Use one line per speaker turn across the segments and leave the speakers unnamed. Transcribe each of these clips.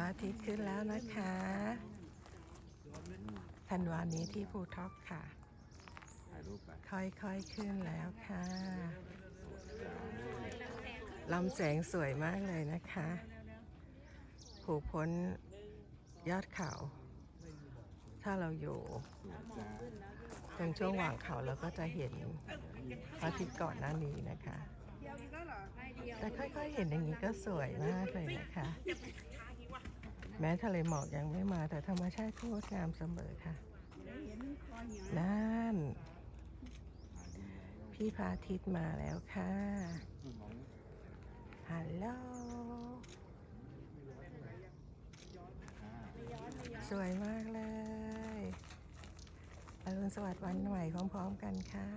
ระอาทิตย์ขึ้นแล้วนะคะธันวานี้ที่ภูท็อกค่ะ
ถ่ายรูปไป
ค่อยๆขึ้นแล้วค่ะลำแสงสวยมากเลยนะคะผูกพ้นยอดเขา ถ้าเราอยู่
สวยจ้า
ตรงช่วงหว่างเขาเราก็จะเห็นพระอาทิตย์ก่อนหน้านี้นะคะ แต่ค่อยๆเห็นอย่างนี้ก็สวยมากเลยนะคะ แม้ทะเลหมอกยังไม่มาแต่ธรรมชาติก็งดงามเสมอค่ะนั่น พี่พระอาทิตย์มาแล้วค่ะฮัลโหลสวยมากเลยอรุณสวัสดิ์วันใหม่พร้อมๆกันค่ะ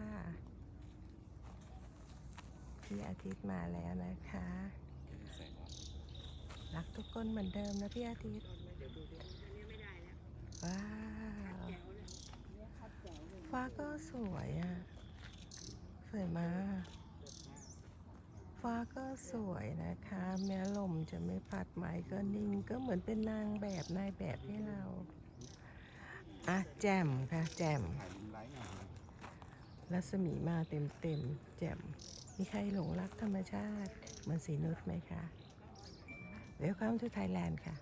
พี่อาทิตย์มาแล้วนะคะ รักทุกคนเหมือนเดิมนะพี่อาทิตย์ว้าวฟ้าก็สวยอะ สวยมาก ฟ้าก็สวยนะคะ แม้ลมจะไม่พัดไม้ก็นิ่ง ก็เหมือนเป็นนางแบบนายแบบให้เราอะแจ่มค่ะ แจ่ม
ถ่ายมุมไลท์หน่อย
รัศมีมาเต็มเต็มๆแจ่มมีใครหลงรักธรรมชาติเหมือนสีนุชไหมคะ Welcome to Thailand ค่ะ